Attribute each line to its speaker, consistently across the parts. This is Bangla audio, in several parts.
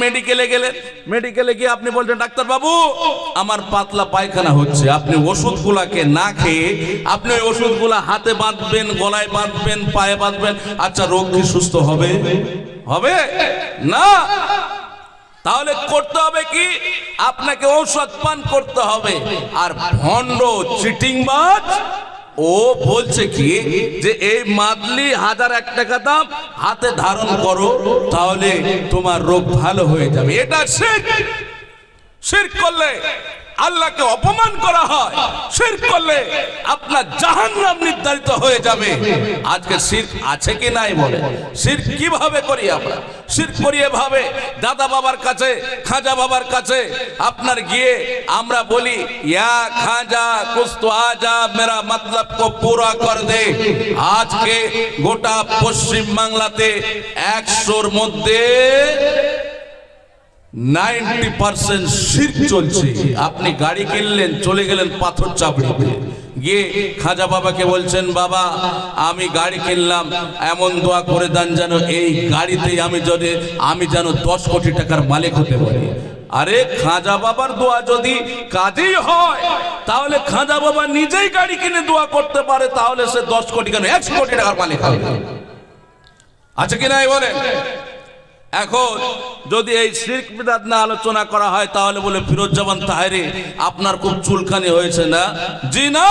Speaker 1: মেডিকেলে গেলেন। মেডিকেলে গিয়ে আপনি বলছেন ডাক্তার বাবু আমার পাতলা পায়খানা হচ্ছে। আপনি ওষুধগুলাকে না খেয়ে আপনি ওই ওষুধগুলা হাতে বাঁধবেন, গলায় বাঁধবেন, পায়ে বাঁধবেন আচ্ছা রোগ কি সুস্থ হবে? হবে? না। তাহলে করতে হবে কি? আপনাকে ঔষধ পান করতে হবে। আর ভণ্ড চিটিংবাজ ও বলছে কি যে এই মাদলি হাজার এক টাকা দাম হাতে ধারণ করো, তাহলে তোমার রোগ ভালো হয়ে যাবে। এটা শেখ শেখ করলে আল্লাহকে অপমান করা হয়, শিরক করলে আপনার জাহান্নাম নির্ধারিত হয়ে যাবে। আজকে শিরক আছে কি নাই বলে শিরক কীভাবে করি আমরা? শিরক করি এভাবে, দাদা বাবার কাছে, খাজা বাবার কাছে, আপনার গিয়ে আমরা বলি, ইয়া খাজা কুছ তো আজা, মেরা মতলব কো পুরা কর দে। আজকে গোটা পশ্চিম বাংলাতে একশোর মধ্যে নাইনটি পার্সেন্ট শির চলছে। আপনি গাড়ি কিনলেন, চলে গেলেন পাথর চাপড়িতে। গিয়ে খাজা বাবাকে বলছেন, বাবা, আমি গাড়ি কিনলাম, এমন দোয়া করে দেন যেন এই গাড়িতেই আমি যদি, আমি যেন দশ কোটি টাকার মালিক হতে পারি। আরে খাজা বাবার দোয়া যদি কাজেই হয়, তাহলে খাজা বাবা নিজেই গাড়ি কিনে দোয়া করতে পারে, তাহলে সে দশ কোটি কেন একশো কোটি টাকার মালিক হবে। আছে কি নাই বলেন? এখন যদি এই শির্ক বিদাত না আলোচনা করা হয়, তাহলে বলে ফিরোজ জামান তাহেরি, আপনার খুব চুলখানি হয়েছে না? জি না!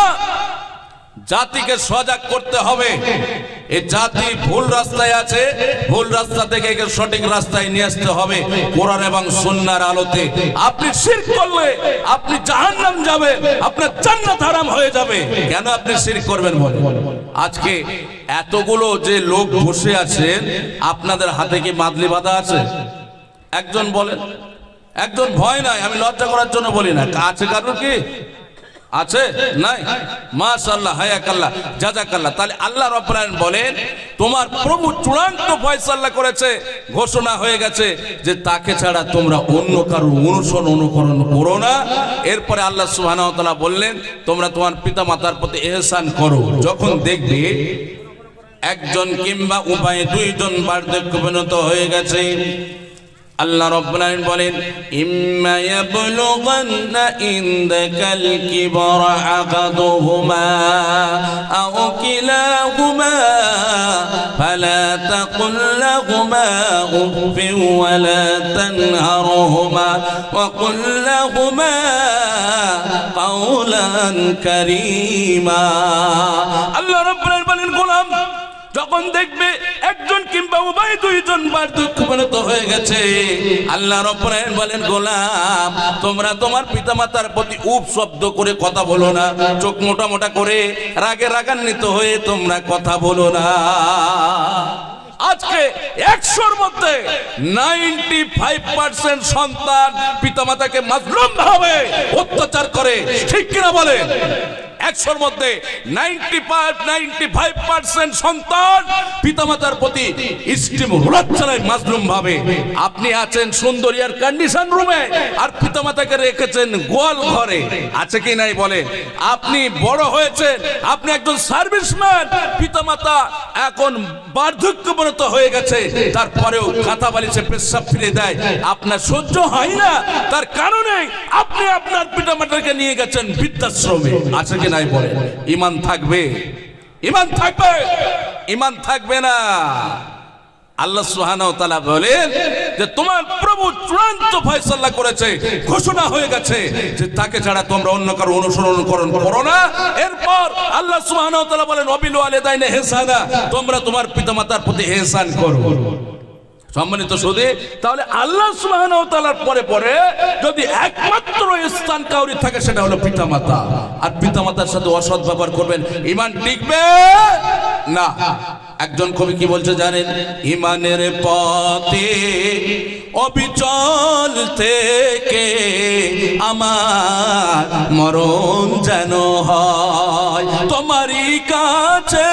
Speaker 1: জাতিকে সজাগ করতে হবে। এই জাতি ভুল রাস্তায় আছে, ভুল রাস্তা থেকে একে সঠিক রাস্তায় নিয়ে আসতে হবে। কোরআন এবং সুন্নাহর আলোতে আপনি শিরক করলে আপনি জাহান্নাম যাবে, আপনার জান্নাত হারাম হয়ে যাবে। কেন আপনি শিরক করবেন বলে আজকে এতগুলো যে লোক বসে আছেন, আপনাদের হাতে কি মাদলি বাঁধা আছে? একজন বলেন, একজন ভয় নাই, আমি লজ্জা করার জন্য বলি না। আছে কারোর কি? আছে? নাই? মাশাআল্লাহ, হায়াকাল্লাহ, জাজাকাল্লাহ। তাহলে আল্লাহ আলামিন বলেন, তোমার প্রভু চূড়ান্ত ফয়সালা করেছে, ঘোষণা হয়ে গেছে যে তাকে ছাড়া তোমরা অন্য কারও অনুসরণ, অনুকরণ করো না। এরপরে আল্লাহ তাআলা বললেন, তোমরা তোমার পিতামাতার প্রতি ইহসান করো। যখন দেখবে একজন কিংবা উভয়ে দুইজন বার্ধক্য পরিণত হয়ে গেছে আল্লাহ রব্বুল আলামিন বলেন, ইম্মা ইয়াবলুগান্না ইনদাকাল কিবরা আহাদুহুমা আও কিলাহুমা, ফালা তাকুল লাহুমা উফিন ওয়ালা তানহারহুমা, ওয়া কুল লাহুমা কারীমা। আল্লাহ রব্বুল আলামিন বলেন, গোলাম যখন দেখবে একজন কিংবা উভয় দুইজন বার্ধক্য পরিণত হয়ে গেছে, আল্লাহ রব্বুল বলেন, গোলাম, তোমরা তোমার পিতামাতার প্রতি উপ শব্দ করে কথা বলো না, চোখ মোটা মোটা করে রাগে রাগান্বিত হয়ে তোমরা কথা বলো না। আজকে একশোর মধ্যে নাইনটি ফাইভ পার্সেন্ট সন্তান পিতামাতাকে মাজলুম ভাবে অত্যাচার করে। ঠিক কিনা বলেন? একশোর মধ্যে নাইনটি ফাইভ পার্সেন্ট সন্তান পিতামাতার প্রতি স্টিম ভাবে। আপনি আছেন সুন্দরিয়ার কন্ডিশন রুমে আর পিতামাতাকে রেখেছেন গোয়াল ঘরে। আছে কি নাই বলে আপনি বড় হয়েছেন, আপনি একজন সার্ভিসম্যান পিতামাতা এখন বার্ধক্যপরিণত হয়ে গেছে, তারপরেও কাঁথা বালিশে পেশাব ফিরে দেয়। আপনার সহ্য হয় না, তার কারণে আপনি আপনার পিতামাতাকে নিয়ে গেছেন বৃদ্ধাশ্রমে। আছে কি নাই বলে ইমান থাকবে। ইমান থাকবে। ইমান থাকবে না। আল্লাহ সুবহানাহু ওয়া তাআলা বলেন যে তোমার প্রভু চূড়ান্ত ফয়সালা করেছে, ঘোষণা হয়ে গেছে যে তাকে ছাড়া তোমরা অন্য কারও অনুসরণ করণ করো না। এরপর আল্লাহ সুবহানাহু ওয়া তাআলা বলেন, অবিল ওয়ালিদাইনে ইহসানা তোমরা তোমার পিতামাতার প্রতি ইহসান করো। সম্মানিত সুদী, তাহলে আল্লাহ সুবহানাহু পরে পরে যদি একমাত্র স্থান কাউরি থাকে, সেটা হলো পিতামাতা। আর পিতামাতার সাথে অসৎ ব্যবহার করবেন ইমান টিকবে না। একজন কবি কি বলছে জানেন? ইমানের পথে অবিচল থেকে আমার মরণ যেন হয়। তোমারই কাছে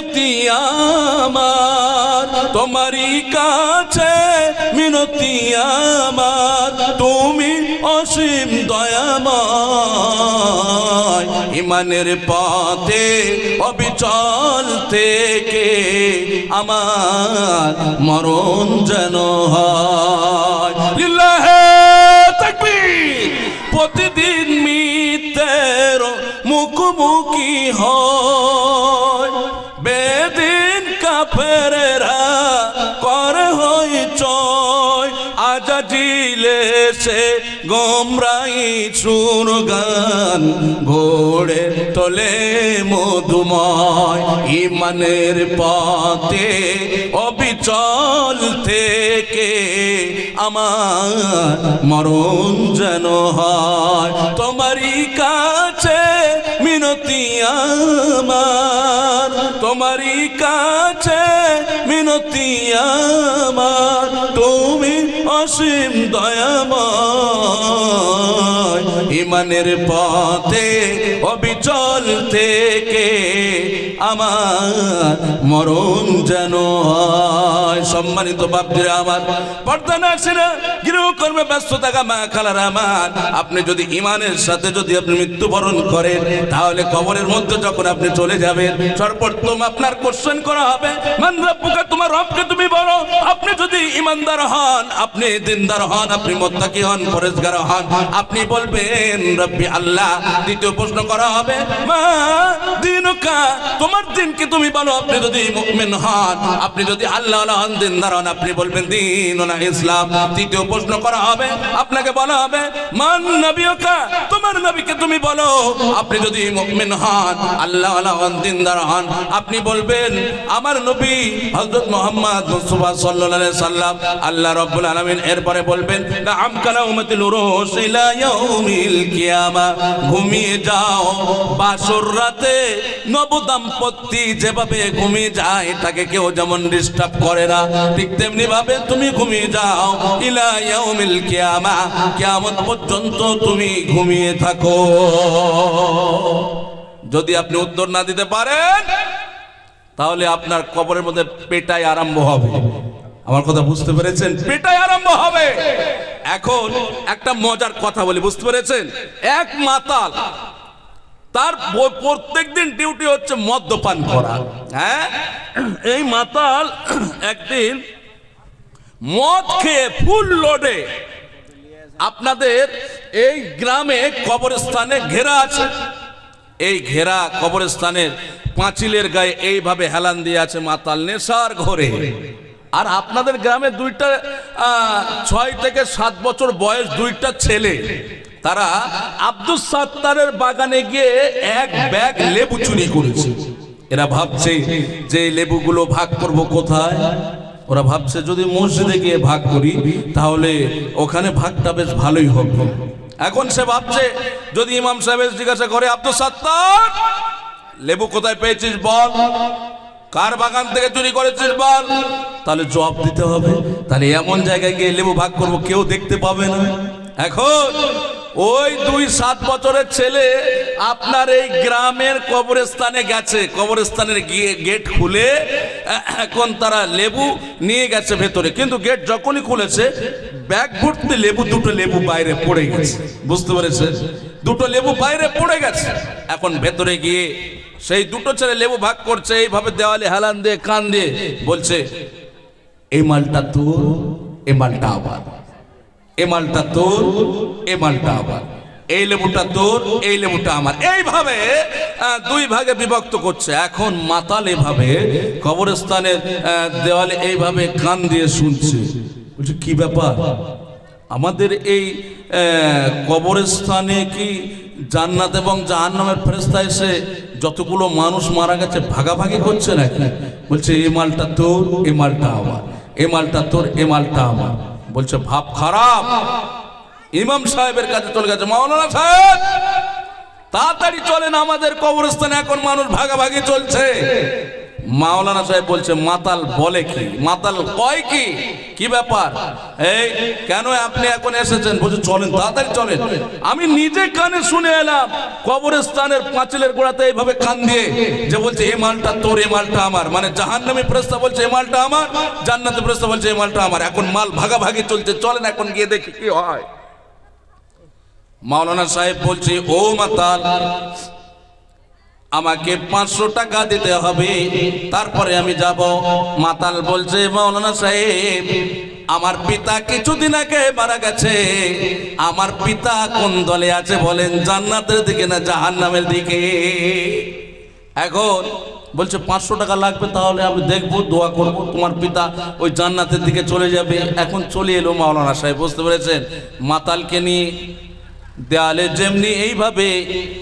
Speaker 1: মিনতি আমার। তোমারই কাছে মিনতি আমার। তুমি অস অসীম দয়াময়। ইমানের পথে, অবিচল থেকে আমার মরণ যেন হয়। প্রতিদিন মিতের মুখোমুখি হয়। সে গোমরাই সুর গান ঘোড়ে তোলে মধুময় ইমানের পথে, অবিচল থেকে আমার মরণ যেন হয়। তোমারই কাছে মিনতি আমার, তোমারই কাছে মিনতি আমার। অসীম দয়াময়। ইমানের পথে, অবিচল থেকে আমার মরণ যেন সম্মানিত বাপজিরা আমার, পর্দা না সেরা গৃহকর্মে ব্যস্ত থাকা মা খালার আমার। আপনি যদি ইমানের সাথে যদি আপনি মৃত্যুবরণ করেন, তাহলে কবরের মধ্যে যখন আপনি চলে যাবেন, সর্বপ্রথম আপনার কোশ্চেন করা হবে, মান রব্বুকা, তোমার রবকে তুমি বলো, আপনি যদি ইমানদার হন, আপনি দিনদার হন, আপনি মোত্তাকি হন, পরেশগার হন, আপনি বলবেন, রব্বি আল্লাহ, দ্বিতীয় প্রশ্ন করা হবে, মা দিনুকা, তোমার দিনকে তুমি বলো? আপনি যদি মুমিন হন, আপনি যদি আল্লাহ হন, দিনদার হন, আপনি বলবেন দিন না ইসলাম তৃতীয় প্রশ্ন করা হবে, আপনাকে বলা হবে, মান নবীকা তোমার নবীকে তুমি বলো, আপনি যদি মুমিন হন, আল্লাহ হন, দিনদার হন আপনি বলবেন, আমার নবী হযরত মুহাম্মদ মুস্তাফা সাল্লাল্লাহু আলাইহি সাল্লাম আল্লাহ রাব্বুল আলামিন এরপরে বলবেন ঘুমিয়ে যাও। বাসর রাতে নব দাম্পত্য যেভাবে ঘুমিয়ে যায় তাকে কেউ যেমন ডিস্টার্ব করে না, ঠিক তেমনি ভাবে তুমি ঘুমিয়ে যাও। ইলা ইয়াউমিল কিয়ামা, কিয়ামত পর্যন্ত তুমি ঘুমিয়ে থাকো। যদি আপনি উত্তর না দিতে পারেন, তাহলে আপনার কবরের মধ্যে পেটাই আরম্ভ হবে। আমার কথা বুঝতে পেরেছেন? পেটাই আরম্ভ হবে। এখন একটা মজার কথা বলি, বুঝতে পেরেছেন? এক মাতাল, তার প্রত্যেক দিন ডিউটি হচ্ছে মদ্যপান করা হ্যাঁ? এই মাতাল একদিন মদ খেয়ে ফুল লোডে আপনাদের এই গ্রামে কবরস্থানে ঘেরা আছে। এই ঘেরা কবরস্থানের পাঁচিলের গায়ে এইভাবে হেলান দিয়ে আছে মাতাল, নেশার ঘরে। আর আপনাদের গ্রামে দুইটা ছয় থেকে সাত বছর বয়স দুইটা ছেলে। তারা আব্দুল সাত্তারের বাগানে গিয়ে এক ব্যাগ লেবু চুরি করেছে। এরা ভাবছে যে লেবুগুলো ভাগ করব কোথায়? ওরা ভাবছে যদি মসজিদে গিয়ে ভাগ করি, তাহলে ওখানে ভাগটা বেশ ভালোই হবে। এখন সে ভাবছে, যদি ইমাম সাহেব জিজ্ঞাসা করে, আব্দুল সাত্তার, লেবু কোথায় পেয়েছিস বল? কার বাগান থেকে চুরি করেছিস বল? তাহলে জবাব দিতে হবে। তাহলে এমন জায়গায় গিয়ে লেবু ভাগ করব, কেউ দেখতে পাবে না। এখন ওই দুই সাত বছরের ছেলে আপনার এই গ্রামের কবরস্থানে গেছে, কবরস্থানের গিয়ে গেট খুলে, এখন তারা লেবু নিয়ে গেছে ভেতরে। কিন্তু গেট যখনই খুলেছে, ব্যাগ ভর্তি লেবু, দুটো লেবু বাইরে পড়ে গেছে। বুঝতে পেরেছে দুটো লেবু বাইরে পড়ে গেছে। এখন ভেতরে গিয়ে সেই দুটো ছেলে লেবু ভাগ করছে, এইভাবে দেওয়ালে হেলান দিয়ে, কান দিয়ে বলছে, এই মালটা তোর এ মালটা আবার এ মালটা তোর, এ মালটা আবার এই লেবুটা তোর, এই লেবুটা আমার। এইভাবে দুই ভাগে বিভক্ত করছে। এখন মাতাল এভাবে কবরস্থানের দেওয়ালে এইভাবে কান দিয়ে শুনছে। বলছে, কি ব্যাপার? আমাদের এই কবরস্থানে কি জান্নাত এবং জাহান্নামের ফেরেস্তা এসে যতগুলো মানুষ মারা গেছে, ভাগাভাগি করছে নাকি? বলছে এই মালটা তোর, এ মালটা আমার। এ মালটা তোর, এ মালটা আমার। বলছে, ভাব খারাপ। ইমাম সাহেবের কাছে চলে গেছে, মাওলানা সাহেব, তাড়াতাড়ি চলেন, আমাদের কবরস্থানে এখন মানুষ ভাগাভাগি চলছে। মাওলানা সাহেব বলছে, মাতাল বলে কি? মাতাল কয় কি? কি ব্যাপার? এই, কেন আপনি এখন এসেছেন? বলছে, চলেন, তাড়াতাড়ি চলেন। আমি নিজে কানে শুনে এলাম, কবরস্থানের পাঁচিলের গোড়াতে এইভাবে কান দিয়ে যে বলছে এই মালটা তোর এই মালটা আমার। মানে জাহান্নামী প্রস্তাব বলছে এই মালটা আমার। জান্নাতের প্রস্তাব বলছে এই মালটা আমার। এখন মাল ভাগাভাগি চলছে, চলেন এখন গিয়ে দেখি কি হয়। মাওলানা সাহেব বলছে, ও মাতাল আমাকে পাঁচশো টাকা দিতে হবে। তারপরে আমি যাব। মাতাল বলছে মাওলানা সাহেব, আমার পিতা কিছুদিন আগে মারা গেছে। আমার পিতা কোন দলে আছে বলেন, জান্নাতের দিকে না জাহান্নামের দিকে? এখন বলছে, পাঁচশো টাকা লাগবে তাহলে আমি দেখব, দোয়া করব, তোমার পিতা ওই জান্নাতের দিকে চলে যাবে। এখন চলে এলো মাওলানা সাহেব, বুঝতে পেরেছেন? মাতালকে নিয়ে দেয়ালে যেমনি এইভাবে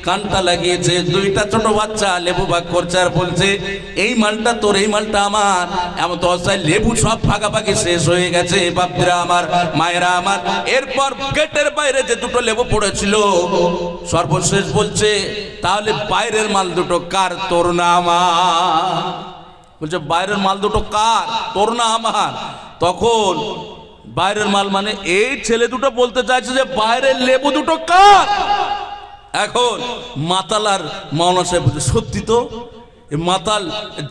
Speaker 1: কানটা লাগিয়েছে, দুইটা ছোট বাচ্চা লেবু ভাগ করছে আর বলছে, এই মালটা তোর, এই মালটা আমার। এমন তো অবস্থায় লেবু সব ভাগাভাগি শেষ হয়ে গেছে, বাপরা আমার, মায়েরা আমার। এরপর গেটের বাইরে যে দুটো লেবু পড়েছিল, সর্বশেষ বলছে, তাহলে বাইরের মাল দুটো কার? তোর না আমার। বলছে, বাইরের মাল দুটো কার? তোর না আমার। তখন বাইরের মাল মানে এই ছেলে দুটো বলতে চাইছে যে বাইরের লেবু দুটো কার? এখন মাতাল আর মাওনা সাহেব সত্যি তো মাতাল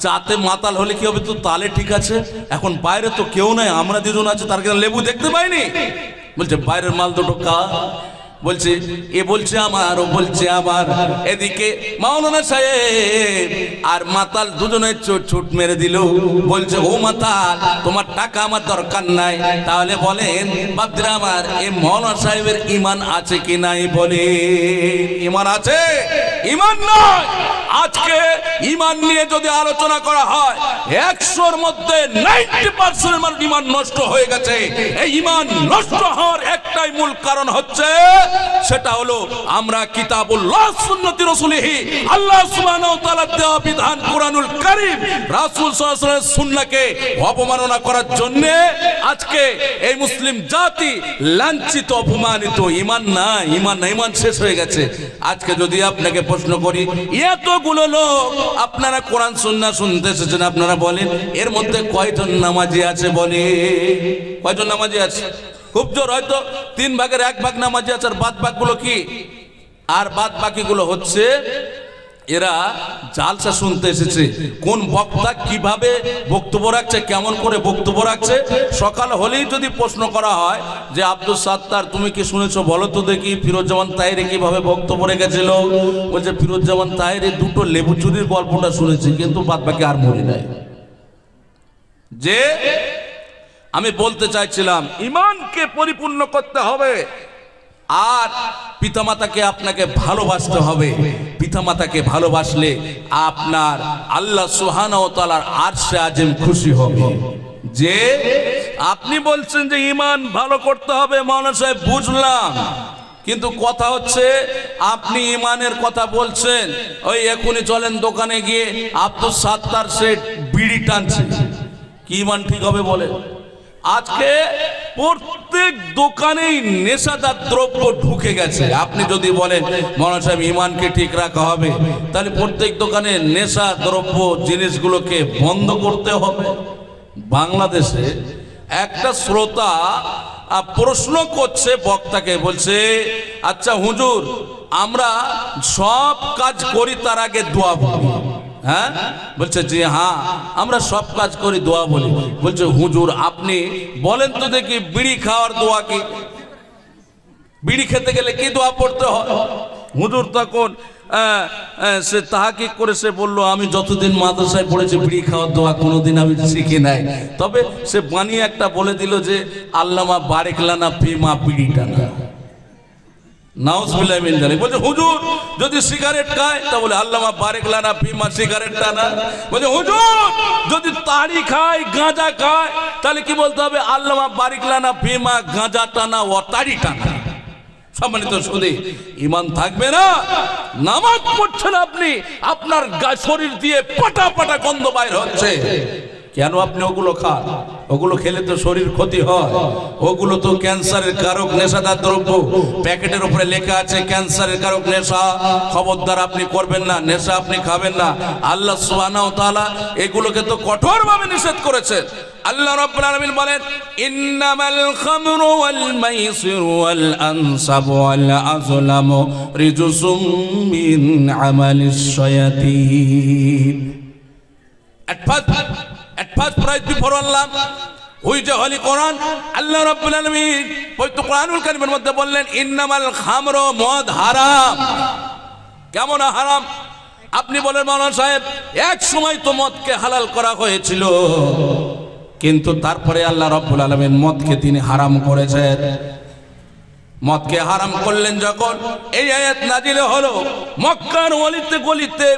Speaker 1: যাতে মাতাল হলে কি হবে? তো তালে ঠিক আছে, এখন বাইরে তো কেউ নাই, আমরা দুজন আছে, তার লেবু দেখতে পাইনি। বলছে, বাইরের মাল দুটো কার? বলছে, এ বলছে আমার, ও বলছে আমার। এদিকে মাওলানা সাহেব আর মাতাল দুজনে ছুট মেরে দিল। বলছে, ও মাতাল, তোমার টাকা আমার দরকার নাই। তাহলে বলেন, বাপদিরা আমার, এ মাওলানা সাহেবের ইমান আছে কি নাই বলে। ইমান আছে? ইমান নয়। আজকে ইমান নিয়ে যদি আলোচনা করা হয়, একশোর মধ্যে নাইনটি পার্সেন্ট মানুষ ইমান নষ্ট হয়ে গেছে। এই ইমান নষ্ট হওয়ার একটাই মূল কারণ হচ্ছে, সেটা হলো আমরা কিতাবুল্লাহ সুন্নতি রসুলিহি, আল্লাহ সুবহানাহু ওয়া তাআলার দেওয়া বিধান কোরআনুল কারীম, রাসূল সাল্লাল্লাহু আলাইহি সুন্নাহকে অবমাননা করার জন্য আজকে এই মুসলিম জাতি লাঞ্ছিত, অপমানিত ইমান না ইমান না ইমান শেষ হয়ে গেছে। আজকে যদি আপনাকে প্রশ্ন করি, এতগুলো লোক আপনারা কোরআন, সুন্নাহ শুনতে এসেছেন, আপনারা বলেন, এর মধ্যে কয়জন নামাজি আছে বলে কয়জন নামাজি আছে? খুব জোর হয়তো তিন ভাগের এক ভাগ নামাজি আছে, আর বাদ ভাগগুলো কি? আর বাদ বাকিগুলো হচ্ছে, এরা জালসা শুনতে এসেছে। কোন বক্তা কীভাবে বক্তব্য রাখছে, কেমন করে বক্তব্য রাখছে? সকাল হলেই যদি প্রশ্ন করা হয় যে, আব্দুল সাত্তার, তুমি কি শুনেছো? বলো তো দেখি, ফিরোজ্জামান তাইরে কীভাবে বক্তব্য রেখেছিল? বলছে, ফিরোজ্জামান তাইরে দুটো লেবু চুরির গল্পটা শুনেছি, কিন্তু বাদ বাকি আর মরি নাই। যে আমি বলতে চাইছিলাম ইমানকে পরিপূর্ণ করতে হবে। আর পিতামাতাকে আপনাকে ভালোবাসতে হবে। পিতামাতাকে ভালোবাসলে আপনার আল্লাহ সুহানা ও তালার আরশে আজিম খুশি হবে। যে আপনি বলছেন যে ইমান ভালো করতে হবে মৌলানা সাহেব বুঝলাম। কিন্তু কথা হচ্ছে আপনি ইমানের কথা বলছেন ওই এখনই চলেন দোকানে গিয়ে আব্দুল সাত্তার সে বিড়ি টানছে। কি ইমান ঠিক হবে বলে আজকে প্রত্যেক দোকানেই নেশাদার দ্রব্য ঢুকে গেছে। আপনি যদি বলেন মনে সাহেব, ইমানকে ঠিক রাখা হবে, তাহলে প্রত্যেক দোকানে নেশা দ্রব্য জিনিসগুলোকে বন্ধ করতে হবে। বাংলাদেশে একটা শ্রোতা প্রশ্ন করছে, বক্তাকে বলছে আচ্ছা হুজুর, আমরা সব কাজ করি, তার আগে দোয়া বলি হ্যাঁ? বলছে যে হ্যাঁ আমরা সব কাজ করি দোয়া বলি। বলছে, হুজুর, আপনি বলেন তো দেখি বিড়ি খাওয়ার দোয়া কি? বিড়ি খেতে গেলে কি দোয়া পড়তে হয়? হুজুর তখন সে তাহাকি করে সে বলল, আমি যতদিন মাদ্রাসায় পড়েছি, বিড়ি খাওয়ার দোয়া কোনোদিন আমি শিখি নাই। তবে সে বানিয়ে একটা বলে দিল যে, আল্লামা বারেকলানা ফিমা বিড়িটা না নাউজবিল্লাহ মিন জালিক বলছে, হুজুর, যদি সিগারেট খায় তা বলে আল্লামা লানা ফিমা সিগারেটটা না? বলছে যদি খায়, গাঁজা খায়, তাহলে বলতে হবে? আল্লামা লানা ফিমা গাঁজা টানা ও টানা সম্মানিত শুধু ইমান থাকবে না? নামাজ পড়ছেন আপনি, আপনার শরীর দিয়ে পাটা পাটা গন্ধ বাইর হচ্ছে। কেন আপনি ওগুলো খান? ওগুলো খেলে তো শরীর ক্ষতি হয়। ওগুলো তো ক্যান্সারের কারক নেশাদার দ্রব্য। প্যাকেটের উপরে লেখা আছে, ক্যান্সারের কারক নেশা। খবরদার আপনি করবেন না, নেশা আপনি খাবেন না। আল্লাহ সুবহানাহু তাআলা এগুলোকে তো কঠোরভাবে নিষেধ করেছেন। আল্লাহ রাব্বুল আলামিন বলেন, ইন্নামাল খামরু ওয়াল মাইসিরু ওয়াল আনসাবু ওয়াল আযলামু রিজসুম মিন আমালিশ শায়াতিন। At first price before Allah, ওই যে হলি কোরআন আল্লাহ রাব্বুল আলামিন পবিত্র কোরআনুল কারীমের মধ্যে বললেন ইন্নামাল খামরু মদ হারাম। কেমন হারাম? আপনি বলেন মাওলানা সাহেব এক সময় তো মদকে হালাল করা হয়েছিল কিন্তু তারপরে আল্লাহ রাব্বুল আলামিন মদকে তিনি হারাম করেছেন। মদকে হারাম করলেন যখন এই আয়াত নাজিলে হলো মক্কার অলিতে গলিতে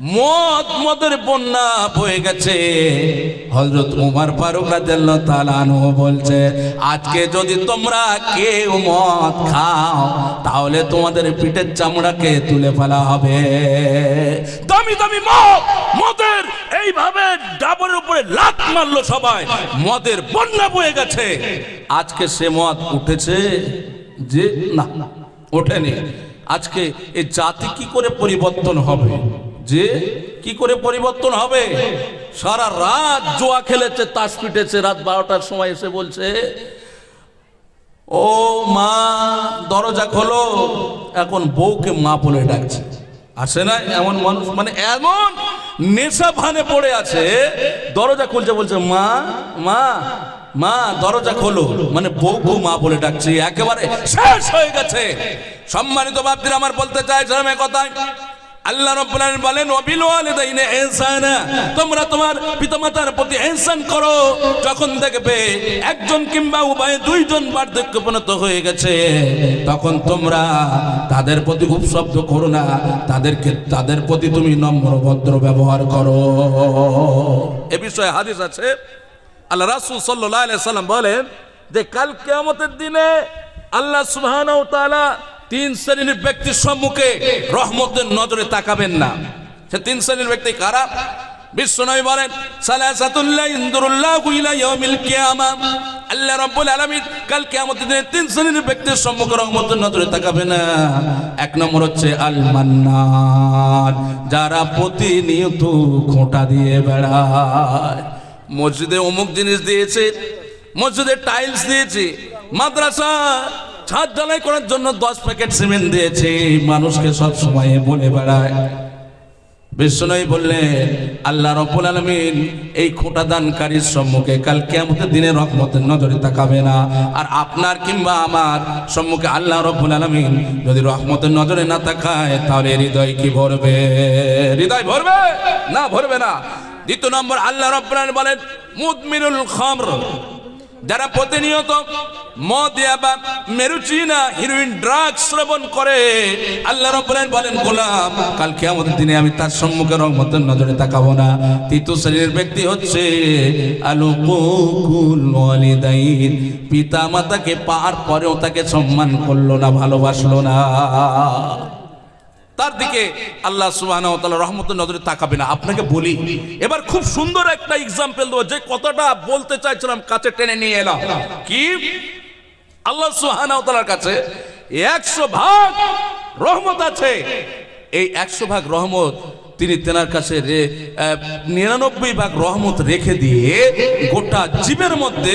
Speaker 1: মদ মদের বন্যা বয়ে গেছে। হযরত উমর ফারুক বলছে, আজকে যদি তোমরা কেউ মদ খাও, তাহলে তোমাদের পিঠের চামড়াকে তুলে ফেলা হবে। দামি দামি মদ! মদের এইভাবে ডাবরের উপরে লাত মারলো সবাই। মদের বন্যা বয়ে গেছে। আজকে সে মদ উঠেছে যে, না, ওঠেনি। আজকে এই জাতি কি করে পরিবর্তন হবে? যে কি করে পরিবর্তন হবে? সারা রাত জোয়া খেলেছে, তাস পিটেছে, রাত বারোটার সময় এসে বলছে, ও মা, দরজা খোলো। এখন বউকে মা বলে ডাকছে। আসে না এমন মানুষ মানে এমন নেশা ভানে পড়ে আছে, দরজা খুলছে, বলছে, মা মা মা, দরজা খোলো। মানে বউকে মা বলে ডাকছে, একেবারে শেষ হয়ে গেছে। সম্মানিত বাপদের আমার বলতে এ কথায় আল্লাহ রাব্বুল বলেন, ওয়াবিল ওয়ালিদাইনি ইহসানা। তোমরা তোমার পিতামাতার প্রতি ইহসান করো, যখন দেখবে একজন কিংবা উভয় দুইজন বার্ধক্যপনত হয়ে গেছে, তখন তোমরা তাদের প্রতি উপশব্দ করো না, তাদেরকে, তাদের প্রতি তুমি নম্র ভদ্র ব্যবহার করো। এ বিষয়ে হাদিস আছে। আল্লাহ রাসূল সাল্লাল্লাহু আলাইহি সাল্লাম বলেন যে, কাল কিয়ামতের দিনে আল্লাহ সুবহানাহু ওয়া তাআলা তিন শ্রেণির ব্যক্তির সম্মুখে রহমতের নজরে তাকাবেন না। সে তিন শ্রেণির ব্যক্তি কারা? বলেন আল্লাহ কাল তিন শ্রেণির ব্যক্তির সম্মুখে নজরে না। এক নম্বর হচ্ছে যারা প্রতিনিয়ত খোঁটা দিয়ে বেড়ায়। মসজিদে অমুক জিনিস দিয়েছে, মসজিদে টাইলস দিয়েছে, মাদ্রাসা ছাদ ঢালাই করার জন্য দশ প্যাকেট সিমেন্ট দিয়েছে। মানুষকে সব সময় বলে বেড়ায়। বিষ্ণুই বললেন, আল্লাহ রব্বুল আলমিন এই খোটা দানকারীর সম্মুখে কাল কেমতের দিনে রহমতের নজরে তাকাবে না। আর আপনার কিংবা আমার সম্মুখে আল্লাহ রব্বুল আলমিন যদি রহমতের নজরে না তাকায়, তাহলে হৃদয় কি ভরবে? হৃদয় ভরবে? না ভরবে না। দ্বিতীয় নম্বর, আল্লাহ রব্বুল আলামিন বলেন, মুদমিনুল খামর। যারা প্রতিনিয়ত মদ বা মেরুচিনা হিরোইন ড্রাগস শ্রবণ করে, আল্লাহ রব্বুল বলেন, গোলাম কালকে আমাদের দিনে আমি তার সম্মুখে রহমতের নজরে তাকাবো না। তৃতীয় শ্রেণির ব্যক্তি হচ্ছে আলু ওয়ালিদাইন। পিতা মাতাকে পার পরেও তাকে সম্মান করল না, ভালোবাসলো না। তার দিকে আল্লাহ তাআলা রহমতের নজরে তাকাবে না। আপনাকে বলি, এবার খুব সুন্দর একটা এক্সাম্পল দেবো, যে কথাটা বলতে চাইছিলাম, কাছে টেনে নিয়ে এলাম। কি? আল্লাহ ওয়া কাছে একশো ভাগ রহমত আছে। এই একশো ভাগ রহমত তিনি তেনার কাছে নিরানব্বই ভাগ রহমত রেখে দিয়ে গোটা জীবের মধ্যে